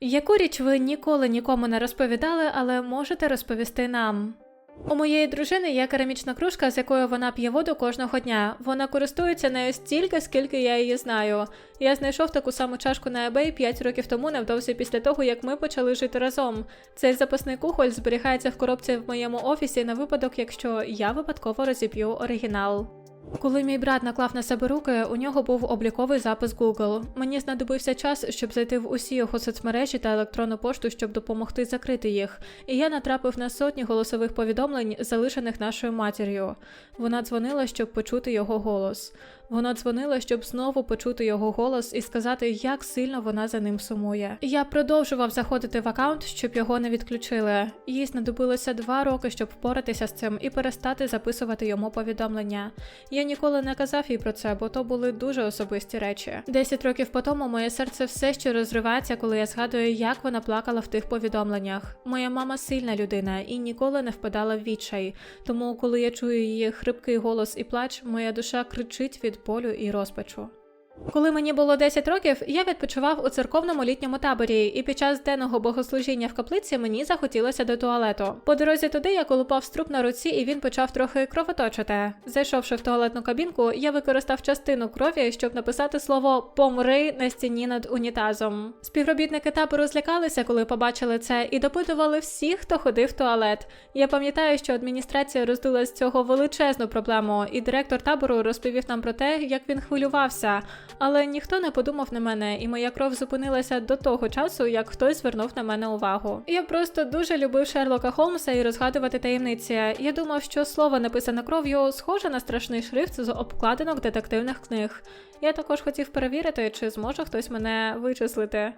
Яку річ ви ніколи нікому не розповідали, але можете розповісти нам? У моєї дружини є керамічна кружка, з якою вона п'є воду кожного дня. Вона користується нею стільки, скільки я її знаю. Я знайшов таку саму чашку на eBay 5 років тому, невдовзі після того, як ми почали жити разом. Цей запасний кухоль зберігається в коробці в моєму офісі на випадок, якщо я випадково розіб'ю оригінал. Коли мій брат наклав на себе руки, у нього був обліковий запис Google. Мені знадобився час, щоб зайти в усі його соцмережі та електронну пошту, щоб допомогти закрити їх. І я натрапив на сотні голосових повідомлень, залишених нашою матір'ю. Вона дзвонила, щоб почути його голос. Вона дзвонила, щоб знову почути його голос і сказати, як сильно вона за ним сумує. Я продовжував заходити в аккаунт, щоб його не відключили. Їй знадобилося два роки, щоб впоратися з цим і перестати записувати йому повідомлення. Я ніколи не казав їй про це, бо то були дуже особисті речі. Десять років по тому моє серце все ще розривається, коли я згадую, як вона плакала в тих повідомленнях. Моя мама сильна людина і ніколи не впадала в відчай. Тому, коли я чую її хрипкий голос і плач, моя душа кричить від болю і розпачу. Коли мені було 10 років, я відпочивав у церковному літньому таборі, і під час денного богослужіння в каплиці мені захотілося до туалету. По дорозі туди я колупав струп на руці, і він почав трохи кровоточити. Зайшовши в туалетну кабінку, я використав частину крові, щоб написати слово помри на стіні над унітазом. Співробітники табору злякалися, коли побачили це, і допитували всіх, хто ходив в туалет. Я пам'ятаю, що адміністрація роздула з цього величезну проблему, і директор табору розповів нам про те, як він хвилювався. Але ніхто не подумав на мене, і моя кров зупинилася до того часу, як хтось звернув на мене увагу. Я просто дуже любив Шерлока Холмса і розгадувати таємниці. Я думав, що слово написане кров'ю схоже на страшний шрифт з обкладинок детективних книг. Я також хотів перевірити, чи зможе хтось мене вичислити.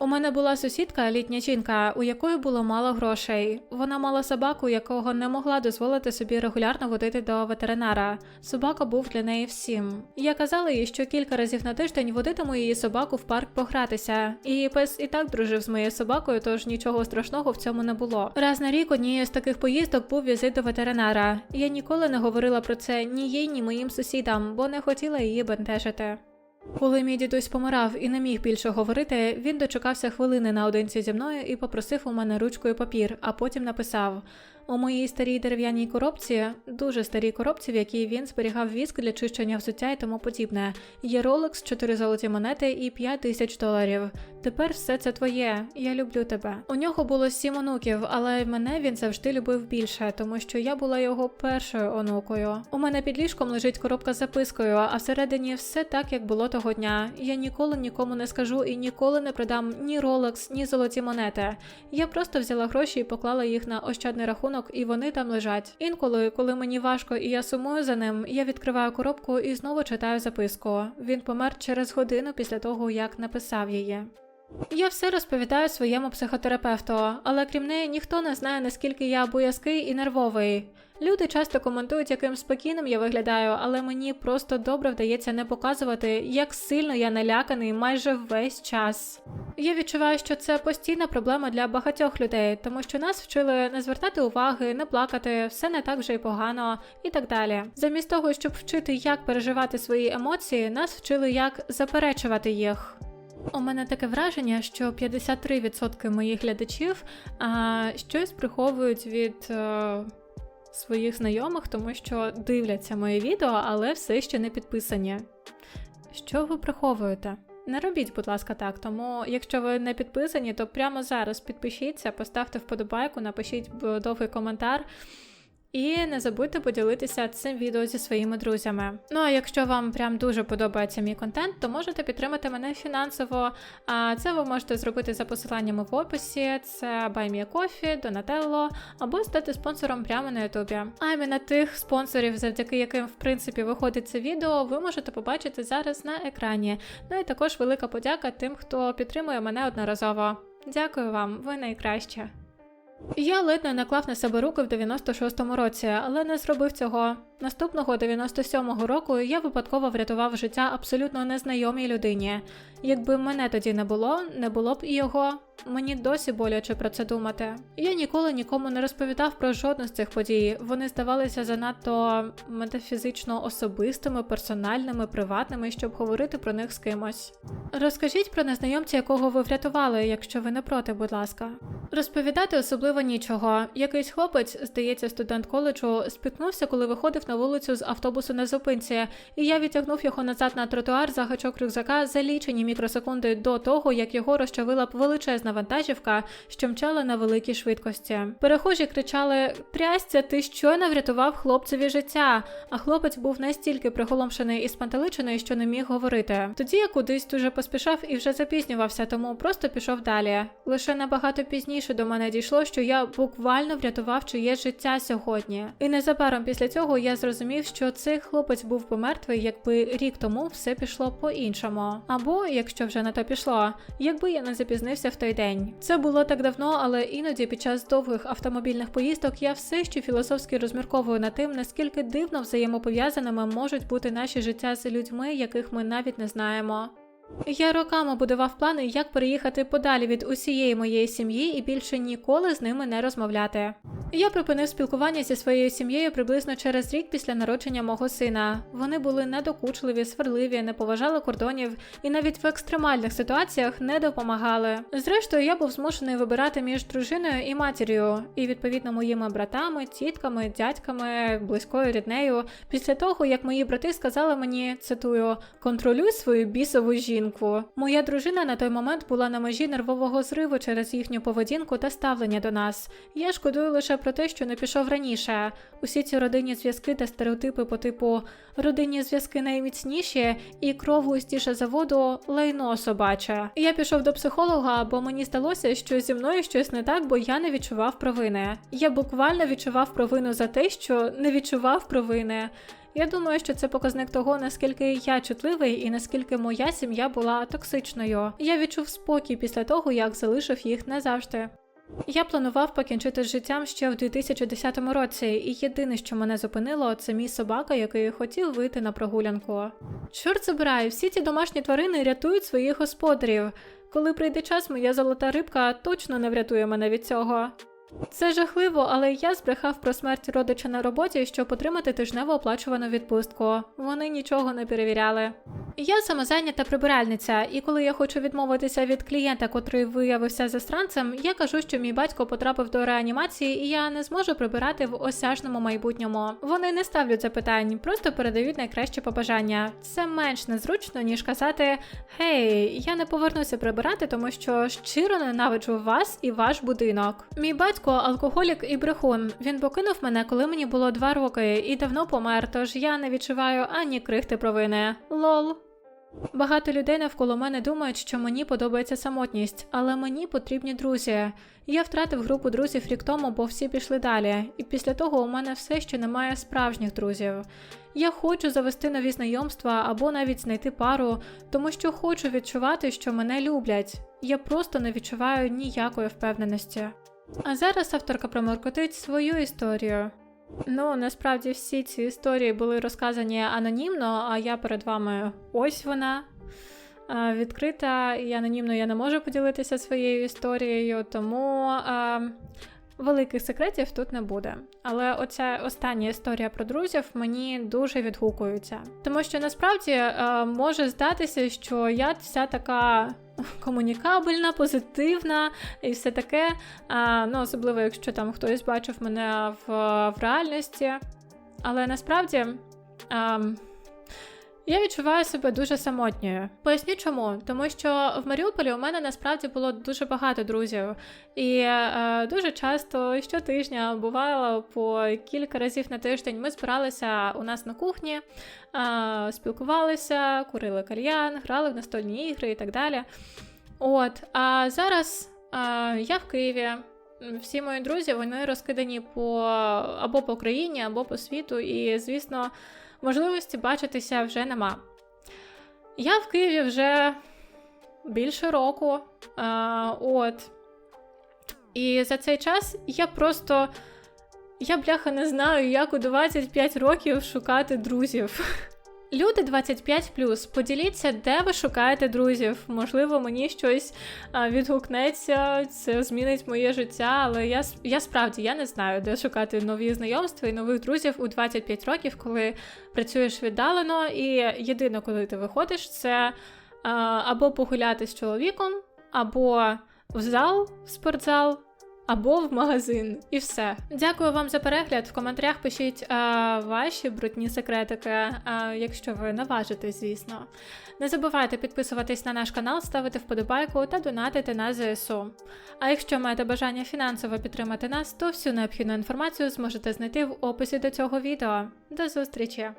У мене була сусідка, літня жінка, у якої було мало грошей. Вона мала собаку, якого не могла дозволити собі регулярно водити до ветеринара. Собака був для неї всім. Я казала їй, що кілька разів на тиждень водитиму її собаку в парк погратися. І пес і так дружив з моєю собакою, тож нічого страшного в цьому не було. Раз на рік однією з таких поїздок був візит до ветеринара. Я ніколи не говорила про це ні їй, ні моїм сусідам, бо не хотіла її бентежити. Коли мій дідусь помирав і не міг більше говорити, він дочекався хвилини наодинці зі мною і попросив у мене ручку і папір, а потім написав: у моїй старій дерев'яній коробці, дуже старій коробці, в якій він зберігав віск для чищення взуття і тому подібне. Є Rolex, 4 золоті монети і 5 тисяч доларів. Тепер все це твоє. Я люблю тебе. У нього було сім онуків, але мене він завжди любив більше, тому що я була його першою онукою. У мене під ліжком лежить коробка з запискою, а всередині все так, як було того дня. Я ніколи нікому не скажу і ніколи не продам ні Rolex, ні золоті монети. Я просто взяла гроші і поклала їх на ощадний рахунок, і вони там лежать. Інколи, коли мені важко і я сумую за ним, я відкриваю коробку і знову читаю записку. Він помер через годину після того, як написав її. Я все розповідаю своєму психотерапевту, але крім неї ніхто не знає, наскільки я боязкий і нервовий. Люди часто коментують, яким спокійним я виглядаю, але мені просто добре вдається не показувати, як сильно я наляканий майже весь час. Я відчуваю, що це постійна проблема для багатьох людей, тому що нас вчили не звертати уваги, не плакати, все не так вже й погано і так далі. Замість того, щоб вчити, як переживати свої емоції, нас вчили, як заперечувати їх. У мене таке враження, що 53% моїх глядачів а, щось приховують від е, своїх знайомих, тому що дивляться моє відео, але все ще не підписані. Що ви приховуєте? Не робіть, будь ласка, так. Тому, якщо ви не підписані, то прямо зараз підпишіться, поставте вподобайку, напишіть довгий коментар. І не забудьте поділитися цим відео зі своїми друзями. Ну а якщо вам прям дуже подобається мій контент, то можете підтримати мене фінансово. А це ви можете зробити за посиланнями в описі: це BuyMeACoffee, Donatello, або стати спонсором прямо на Ютубі. А іменно тих спонсорів, завдяки яким в принципі виходить це відео, ви можете побачити зараз на екрані. Ну і також велика подяка тим, хто підтримує мене одноразово. Дякую вам, ви найкраще. Я ледь не наклав на себе руки в 96-му році, але не зробив цього. Наступного 97-го року я випадково врятував життя абсолютно незнайомій людині. Якби мене тоді не було, не було б і його. Мені досі боляче про це думати. Я ніколи нікому не розповідав про жодну з цих подій. Вони здавалися занадто метафізично особистими, персональними, приватними, щоб говорити про них з кимось. Розкажіть про незнайомця, якого ви врятували, якщо ви не проти, будь ласка. Розповідати особливо нічого. Якийсь хлопець, здається, студент коледжу, спіткнувся, коли виходив на вулицю з автобусу на зупинці, і я відтягнув його назад на тротуар за гачок рюкзака за лічені мікросекунди до того, як його розчавила б величезна вантажівка, що мчала на великій швидкості. Перехожі кричали: Трясця, ти щойно врятував хлопцеві життя. А хлопець був настільки приголомшений і спантеличений, що не міг говорити. Тоді я кудись дуже поспішав і вже запізнювався, тому просто пішов далі. Лише набагато пізніше до мене дійшло, що я буквально врятував чиєсь життя сьогодні. І незабаром після цього я зрозумів, що цей хлопець був би мертвий, якби рік тому все пішло по-іншому. Або, якщо вже на то пішло, якби я не запізнився в той день. Це було так давно, але іноді під час довгих автомобільних поїздок я все ще філософськи розмірковую над тим, наскільки дивно взаємопов'язаними можуть бути наші життя з людьми, яких ми навіть не знаємо. Я роками будував плани, як переїхати подалі від усієї моєї сім'ї і більше ніколи з ними не розмовляти. Я припинив спілкування зі своєю сім'єю приблизно через рік після народження мого сина. Вони були недокучливі, сварливі, не поважали кордонів і навіть в екстремальних ситуаціях не допомагали. Зрештою, я був змушений вибирати між дружиною і матір'ю, і відповідно моїми братами, тітками, дядьками, близькою ріднею. Після того, як мої брати сказали мені, цитую, контролюй свою бісову жінку. Моя дружина на той момент була на межі нервового зриву через їхню поведінку та ставлення до нас. Я шкодую лише про те, що не пішов раніше. Усі ці родинні зв'язки та стереотипи по типу родинні зв'язки найміцніші і кров густіше за воду лайно собаче. Я пішов до психолога, бо мені здалося, що зі мною щось не так, бо я не відчував провини. Я буквально відчував провину за те, що не відчував провини. Я думаю, що це показник того, наскільки я чутливий і наскільки моя сім'я була токсичною. Я відчув спокій після того, як залишив їх назавжди. Я планував покінчити з життям ще в 2010 році, і єдине, що мене зупинило, це мій собака, який хотів вийти на прогулянку. Чорт забирай, всі ці домашні тварини рятують своїх господарів. Коли прийде час, моя золота рибка точно не врятує мене від цього. Це жахливо, але я збрехав про смерть родича на роботі, щоб отримати тижневу оплачувану відпустку. Вони нічого не перевіряли. Я самозайнята прибиральниця, і коли я хочу відмовитися від клієнта, котрий виявився застранцем, я кажу, що мій батько потрапив до реанімації, і я не зможу прибирати в осяжному майбутньому. Вони не ставлять запитань, просто передають найкращі побажання. Це менш незручно, ніж казати: Гей, я не повернуся прибирати, тому що щиро ненавиджу вас і ваш будинок. Мій батько алкоголік і брехун. Він покинув мене, коли мені було два роки, і давно помер, тож я не відчуваю ані крихти провини. Лол. Багато людей навколо мене думають, що мені подобається самотність, але мені потрібні друзі. Я втратив групу друзів рік тому, бо всі пішли далі, і після того у мене все ще немає справжніх друзів. Я хочу завести нові знайомства або навіть знайти пару, тому що хочу відчувати, що мене люблять. Я просто не відчуваю ніякої впевненості. А зараз авторка проморкотить свою історію. Ну, насправді всі ці історії були розказані анонімно, а я перед вами ось вона. Е, Відкрита і анонімно я не можу поділитися своєю історією, тому е, великих секретів тут не буде. Але оця остання історія про друзів мені дуже відгукується. Тому що насправді е, може здатися, що я вся така комунікабельна, позитивна і все таке. А, ну, Особливо, якщо там хтось бачив мене в, в реальності. Але насправді. А, я відчуваю себе дуже самотньою. Поясню чому. Тому що в Маріуполі у мене насправді було дуже багато друзів, і е, дуже часто щотижня бувало по кілька разів на тиждень ми збиралися у нас на кухні, е, спілкувалися, курили кальян, грали в настольні ігри і так далі. От, а зараз е, я в Києві. Всі мої друзі вони розкидані по або по країні, або по світу, і, звісно можливості бачитися вже нема. Я в Києві вже більше року. А, от. І за цей час я просто. Я, бляха, не знаю, як у 25 років шукати друзів. Люди 25+, поділіться, де ви шукаєте друзів. Можливо, мені щось відгукнеться, це змінить моє життя, але я, я справді я не знаю, де шукати нові знайомства і нових друзів у 25 років, коли працюєш віддалено, і єдине, коли ти виходиш, це або погуляти з чоловіком, або в зал, в спортзал, або в магазин, і все. Дякую вам за перегляд. В коментарях пишіть а, ваші брудні секретики, а, якщо ви наважитесь, звісно. Не забувайте підписуватись на наш канал, ставити вподобайку та донатити на ЗСУ. А якщо маєте бажання фінансово підтримати нас, то всю необхідну інформацію зможете знайти в описі до цього відео. До зустрічі!